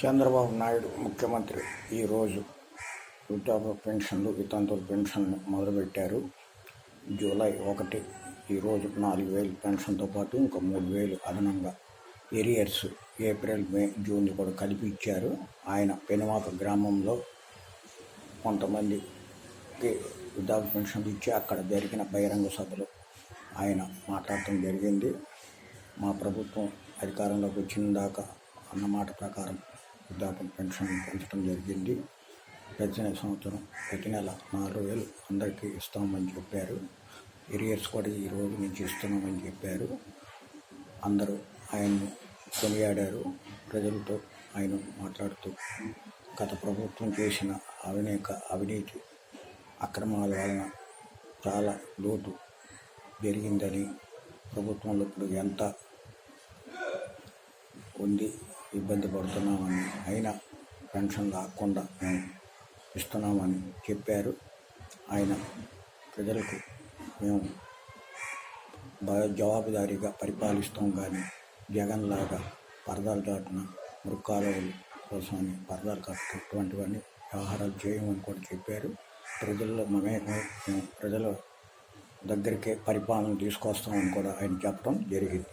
చంద్రబాబు నాయుడు ముఖ్యమంత్రి ఈరోజు వృద్ధాప్య పెన్షన్లు వితంతుల పెన్షన్లు మొదలుపెట్టారు. జూలై ఒకటి ఈరోజు నాలుగు వేలు పెన్షన్తో పాటు ఇంకా మూడు వేలు అదనంగా ఎరియర్స్ ఏప్రిల్ మే జూన్ కూడా కలిపి ఇచ్చారు. ఆయన పెనుమాక గ్రామంలో కొంతమందికి వృద్ధాప్య పెన్షన్లు ఇచ్చి అక్కడ జరిగిన బహిరంగ సభలో ఆయన మాట్లాడటం జరిగింది. మా ప్రభుత్వం అధికారంలోకి వచ్చిన దాకా అన్న మాట ప్రకారం వృద్ధాప్య పెన్షన్ పెంచడం జరిగింది. ప్రతి సంవత్సరం ప్రతి నెల నాలుగు వేలు అందరికీ ఇస్తామని చెప్పారు. ఎరియర్స్ కూడా ఈ రోజు నుంచి ఇస్తున్నామని చెప్పారు. అందరూ ఆయన్ని కొనియాడారు. ప్రజలతో ఆయన మాట్లాడుతూ గత ప్రభుత్వం చేసిన అవినేక అవినీతి అక్రమాల వలన చాలా లోటు జరిగిందని ప్రభుత్వంలో ఇప్పుడు ఎంత ఉంది ఇబ్బంది పడుతున్నామని అయినా పెన్షన్ రాకుండా మేము ఇస్తున్నామని చెప్పారు. ఆయన ప్రజలకు మేము జవాబుదారీగా పరిపాలిస్తాం కానీ జగన్ లాగా పరదాలు దాటిన మృక్కాలవులు కోసమని పరదాలు కట్టుకున్నటువంటివన్నీ వ్యవహారాలు చేయమని కూడా చెప్పారు. ప్రజల్లో మమేకమై మేము ప్రజల దగ్గరికే పరిపాలన తీసుకొస్తామని కూడా ఆయన చెప్పడం జరిగింది.